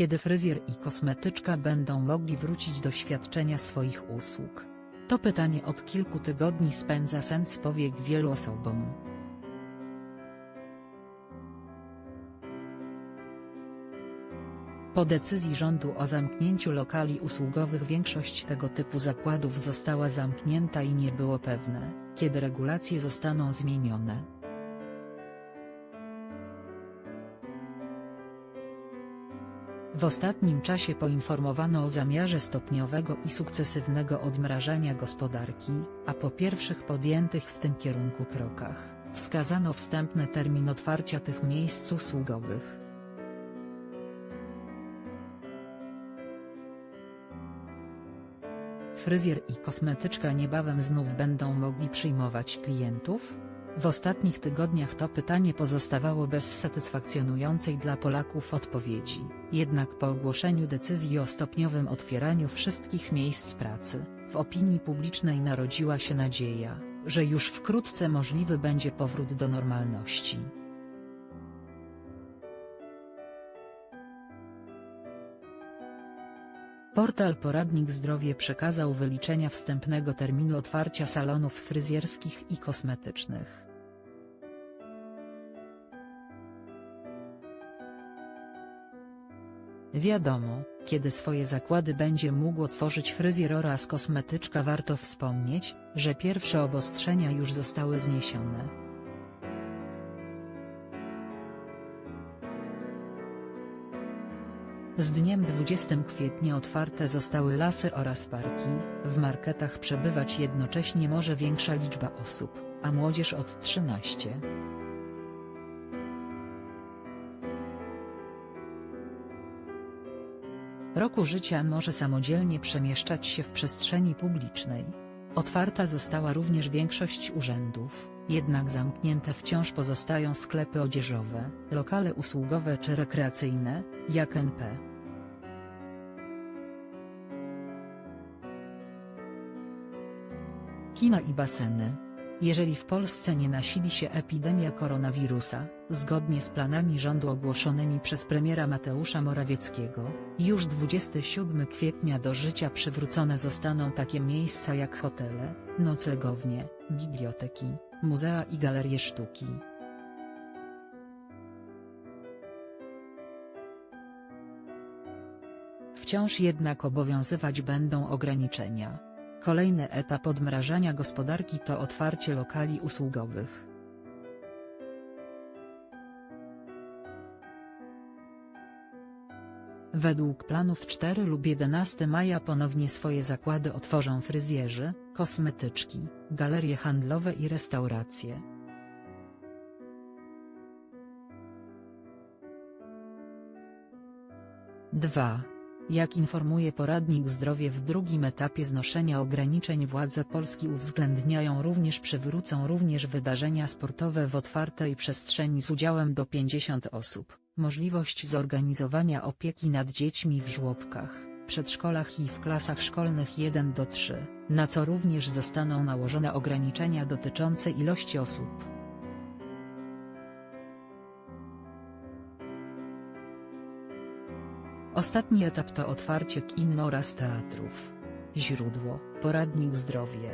kiedy fryzjer i kosmetyczka będą mogli wrócić do świadczenia swoich usług? To pytanie od kilku tygodni spędza sens powiek wielu osobom. Po decyzji rządu o zamknięciu lokali usługowych większość tego typu zakładów została zamknięta i nie było pewne, kiedy regulacje zostaną zmienione. W ostatnim czasie poinformowano o zamiarze stopniowego i sukcesywnego odmrażania gospodarki, a po pierwszych podjętych w tym kierunku krokach, wskazano wstępny termin otwarcia tych miejsc usługowych. Fryzjer i kosmetyczka niebawem znów będą mogli przyjmować klientów? W ostatnich tygodniach to pytanie pozostawało bez satysfakcjonującej dla Polaków odpowiedzi, jednak po ogłoszeniu decyzji o stopniowym otwieraniu wszystkich miejsc pracy, w opinii publicznej narodziła się nadzieja, że już wkrótce możliwy będzie powrót do normalności. Portal Poradnik Zdrowie przekazał wyliczenia wstępnego terminu otwarcia salonów fryzjerskich i kosmetycznych. Wiadomo, kiedy swoje zakłady będzie mógł otworzyć fryzjer oraz kosmetyczka warto wspomnieć, że pierwsze obostrzenia już zostały zniesione. Z dniem 20 kwietnia otwarte zostały lasy oraz parki, w marketach przebywać jednocześnie może większa liczba osób, a młodzież od 13. roku życia może samodzielnie przemieszczać się w przestrzeni publicznej. Otwarta została również większość urzędów, jednak zamknięte wciąż pozostają sklepy odzieżowe, lokale usługowe czy rekreacyjne, jak NP. Kina i baseny. Jeżeli w Polsce nie nasili się epidemia koronawirusa, zgodnie z planami rządu ogłoszonymi przez premiera Mateusza Morawieckiego, już 27 kwietnia do życia przywrócone zostaną takie miejsca jak hotele, noclegownie, biblioteki, muzea i galerie sztuki. Wciąż jednak obowiązywać będą ograniczenia. Kolejny etap odmrażania gospodarki to otwarcie lokali usługowych. Według planów 4 lub 11 maja ponownie swoje zakłady otworzą fryzjerzy, kosmetyczki, galerie handlowe i restauracje. Dwa. Jak informuje poradnik Zdrowie w drugim etapie znoszenia ograniczeń władze Polski uwzględniają również przywrócą również wydarzenia sportowe w otwartej przestrzeni z udziałem do 50 osób, możliwość zorganizowania opieki nad dziećmi w żłobkach, przedszkolach i w klasach szkolnych 1 do 3, na co również zostaną nałożone ograniczenia dotyczące ilości osób. Ostatni etap to otwarcie kin oraz teatrów. Źródło, poradnik zdrowie.